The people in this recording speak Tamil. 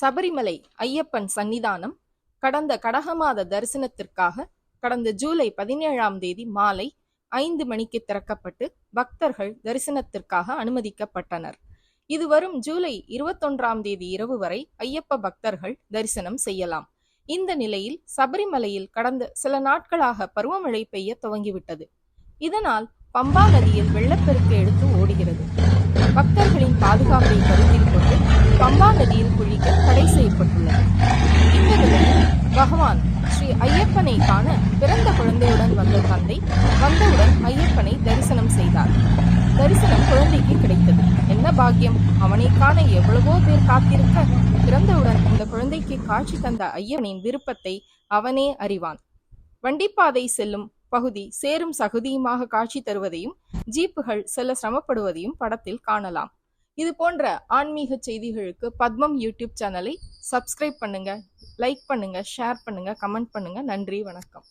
சபரிமலை ஐயப்பன் சன்னிதானம் கடந்த கடகமாத தரிசனத்திற்காக கடந்த ஜூலை பதினேழாம் தேதி மாலை ஐந்து மணிக்கு திறக்கப்பட்டு பக்தர்கள் தரிசனத்திற்காக அனுமதிக்கப்பட்டனர். இது வரும் ஜூலை இருபத்தொன்றாம் தேதி இரவு வரை ஐயப்ப பக்தர்கள் தரிசனம் செய்யலாம். இந்த நிலையில் சபரிமலையில் கடந்த சில நாட்களாக பருவமழை பெய்ய துவங்கிவிட்டது. இதனால் பம்பா நதியில் வெள்ளப்பெருக்கு எடுத்து ஓடுகிறது. பக்தர்களின் பாதுகாப்பை கருத்தில் கொண்டு பம்பா நதியில் குளிக்க தடை செய்யப்பட்டுள்ளது. இந்த நிலையில் பகவான் ஸ்ரீ ஐயப்பனை காண பிறந்த குழந்தையுடன் வந்த தந்தை வந்தவுடன் ஐயப்பனை தரிசனம் செய்தார். தரிசனம் குழந்தைக்கு கிடைத்தது. என்ன பாக்கியம்? அவனை காண எவ்வளவோ பேர் காத்திருக்க பிறந்தவுடன் இந்த குழந்தைக்கு காட்சி தந்த ஐயப்பனின் விருப்பத்தை அவனே அறிவான். வண்டிப்பாதை செல்லும் பகுதி சேரும் சகுதியுமாக காட்சி தருவதையும் ஜீப்புகள் செல்ல சிரமப்படுவதையும் படத்தில் காணலாம். இது போன்ற ஆன்மீக செய்திகளுக்கு பத்மம் யூடியூப் சேனலை சப்ஸ்கிரைப் பண்ணுங்க லைக் பண்ணுங்க ஷேர் பண்ணுங்க கமெண்ட் பண்ணுங்க. நன்றி வணக்கம்.